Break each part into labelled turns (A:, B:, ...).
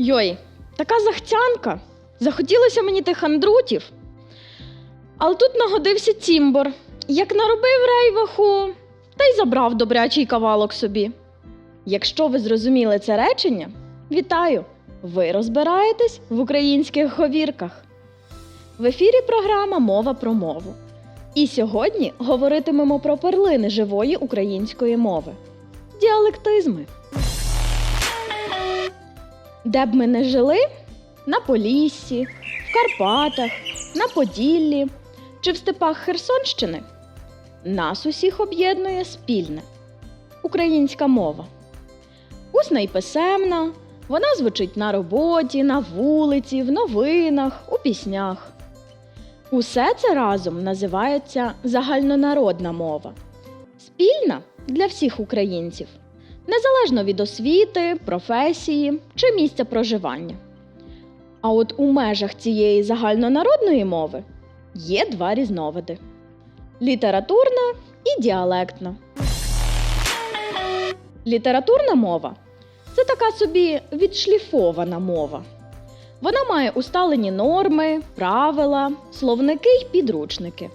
A: Йой, така захцянка. Захотілося мені тих андрутів. Але тут нагодився цімбор. Як наробив рейваху, та й забрав добрячий кавалок собі. Якщо ви зрозуміли це речення, вітаю! Ви розбираєтесь в українських говірках. В ефірі програма Мова про мову. І сьогодні говоритимемо про перлини живої української мови діалектизми. Де б ми не жили на Поліссі, в Карпатах, на Поділлі чи в степах Херсонщини, нас усіх об'єднує спільне українська мова. Усна й писемна, вона звучить на роботі, на вулиці, в новинах, у піснях. Усе це разом називається загальнонародна мова. Спільна для всіх українців, незалежно від освіти, професії чи місця проживання. А от у межах цієї загальнонародної мови є два різновиди: літературна і діалектна. Літературна мова це така собі відшліфована мова. Вона має усталені норми, правила, словники й підручники.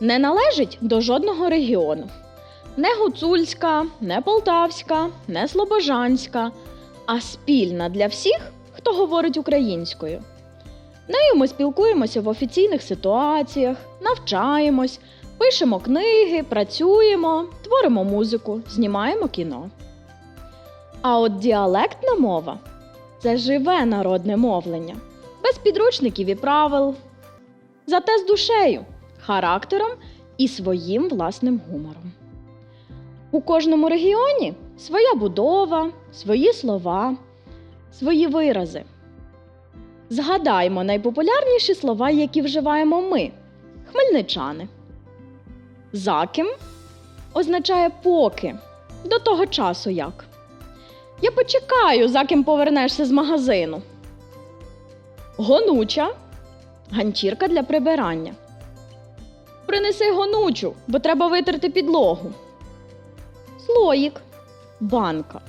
A: Не належить до жодного регіону. Не гуцульська, не полтавська, не слобожанська, а спільна для всіх, хто говорить українською. Нею ми спілкуємося в офіційних ситуаціях, навчаємось, пишемо книги, працюємо, творимо музику, знімаємо кіно. А от діалектна мова це живе народне мовлення, без підручників і правил, зате з душею, характером і своїм власним гумором. У кожному регіоні своя будова, свої слова, свої вирази. Згадаймо найпопулярніші слова, які вживаємо ми, хмельничани. Заким означає поки, до того часу як. Я почекаю, за ким повернешся з магазину. Гонуча ганчірка для прибирання. Принеси гонучу, бо треба витерти підлогу. Слоїк банка.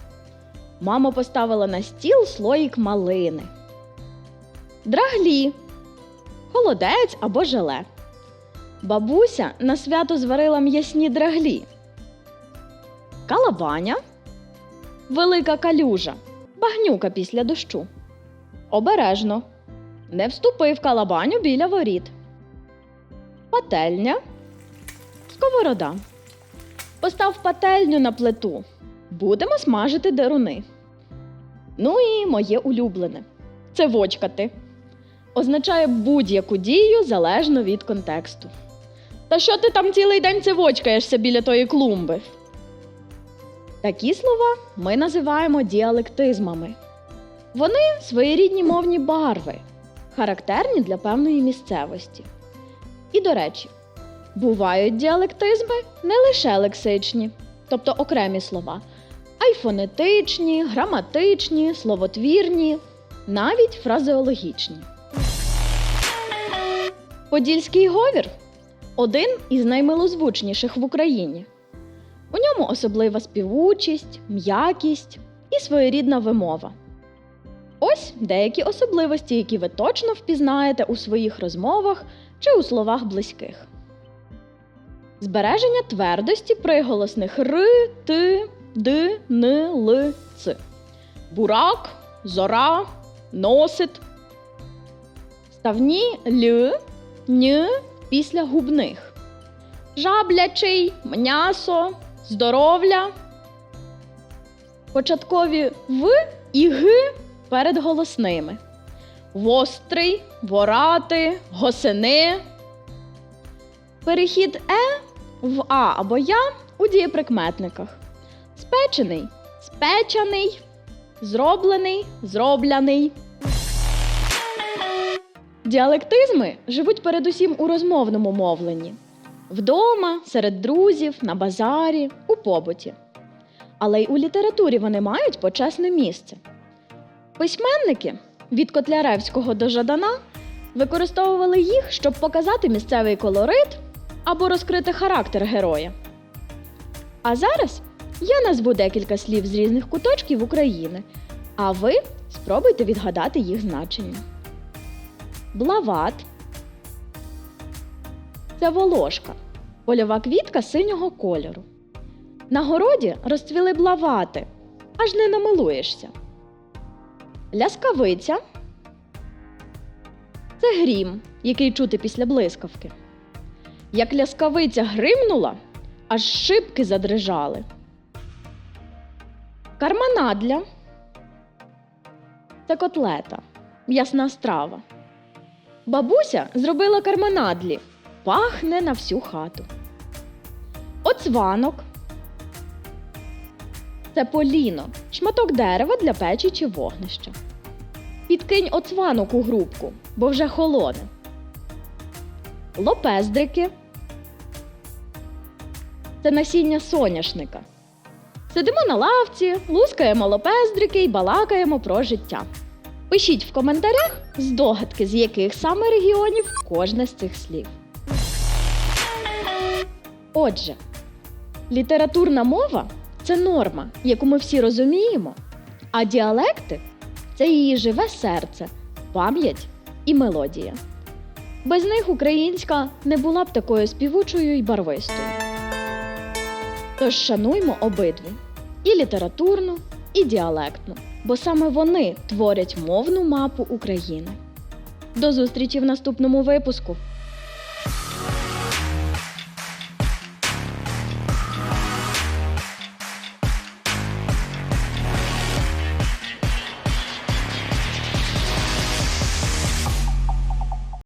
A: Мама поставила на стіл слоїк малини. Драглі холодець або желе. Бабуся на свято зварила м'ясні драглі. Калабаня велика калюжа, багнюка після дощу. Обережно. Не вступи в калабаню біля воріт. Пательня. Сковорода. Постав пательню на плиту. Будемо смажити деруни. Ну і моє улюблене. Це вочкати. Означає будь-яку дію залежно від контексту. Та що ти там цілий день цевочкаєшся біля тої клумби? Такі слова ми називаємо діалектизмами. Вони своєрідні мовні барви, характерні для певної місцевості. І, до речі, бувають діалектизми не лише лексичні, тобто окремі слова, а й фонетичні, граматичні, словотвірні, навіть фразеологічні. Подільський говір один із наймилозвучніших в Україні. У ньому особлива співучість, м'якість і своєрідна вимова. Ось деякі особливості, які ви точно впізнаєте у своїх розмовах чи у словах близьких. Збереження твердості приголосних р, т, д, н, л, ц. Бурак, зора, носит. Ставні л, н після губних. Жаблячий, м'ясо, здоров'я. Початкові в і г перед голосними. Вострий, ворати, госини. Перехід е в а або я у дієприкметниках. Спечений, спечений, зроблений, зробляний. Діалектизми живуть передусім у розмовному мовленні вдома, серед друзів, на базарі, у побуті. Але й у літературі вони мають почесне місце. Письменники від Котляревського до Жадана використовували їх, щоб показати місцевий колорит або розкрити характер героя. А зараз я назву декілька слів з різних куточків України А ви спробуйте відгадати їх значення. Блават це волошка, польова квітка синього кольору. На городі розцвіли блавати, аж не намилуєшся. Ляскавиця це грім, який чути після блискавки. Як ляскавиця гримнула, аж шибки задрижали. Карманадля це котлета, м'ясна страва. Бабуся зробила карманадлі, пахне на всю хату. Оцванок це поліно, шматок дерева для печі чи вогнища. Підкинь оцванок у грубку, бо вже холоне. Лопездрики це насіння соняшника. Сидимо на лавці, лускаємо лопездрики і балакаємо про життя. Пишіть в коментарях здогадки, з яких саме регіонів кожне з цих слів. Отже, літературна мова це норма, яку ми всі розуміємо, а діалекти це її живе серце, пам'ять і мелодія. Без них українська не була б такою співучою і барвистою. Тож шануймо обидві і літературну, і діалектну, бо саме вони творять мовну мапу України. До зустрічі в наступному випуску!